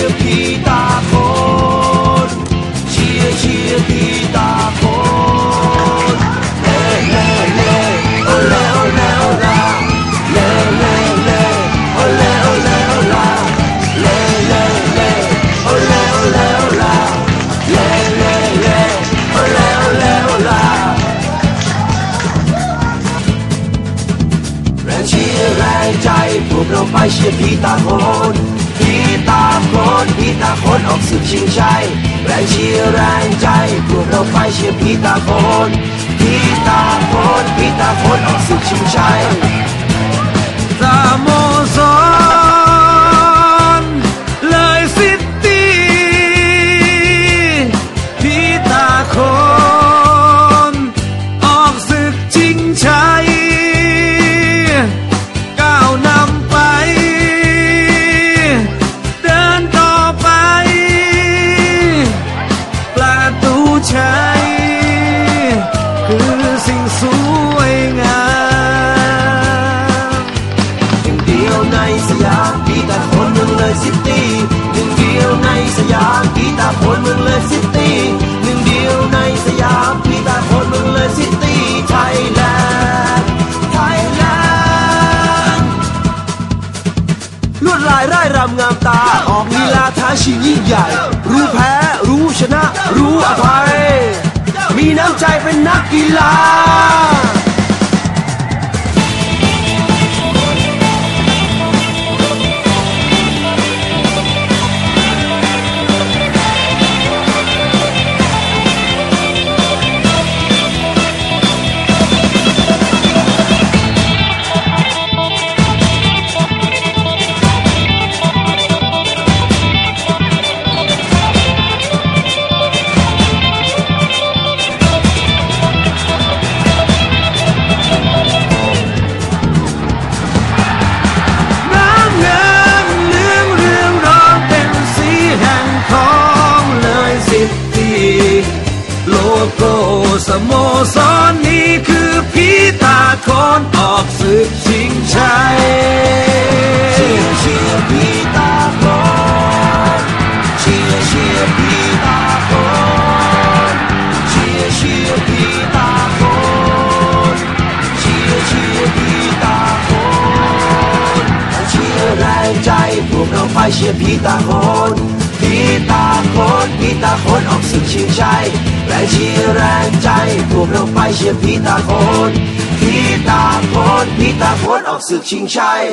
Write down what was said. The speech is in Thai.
ยร์พี่ตาโคเชียร์เชียร์พี่ตาโคนเล่เล่เล่เล่เล่โลาเล่เล่เล่เล่เล่เล่เล่เล่โเล่เล่เล่เล่เล่เล่เล่าแรงเชียร์แรงใจพวกเราไปเชียร์พี่ตาโคน พีตาโคนพีตาโคนออกสึกชิงชัยแรงเชียร์แรงใจพวกเราไปเชียร์พีตาโคนพีตาโคนพีตาโคนออกสึกชิง ตูชัยคือสิ่งสูงายร่ายรำงามตา ออกลีลาท้าชิงยิ่งใหญ่ รู้แพ้ รู้ชนะ รู้อภัย มีน้ำใจเป็นนักกีฬา สโมสรนี้คือพีตาโคนออกศึกชิงชัยเชียร์เชียร์พีตาโคนเชียร์เชียร์พีตาโคนเชียร์เชียร์พีตาโคนเชียร์เชียร์พีตาโคนเชียร์แรงใจพวกเราไปเชียร์พีตาโคน พีตาโคนพีตาโคนออกสึกชิงชัยแรงเชียร์แรงใจพวกเราไปเชียร์พีตาโคนพีตาโคนพีตาโคนออกสึกชิงชัย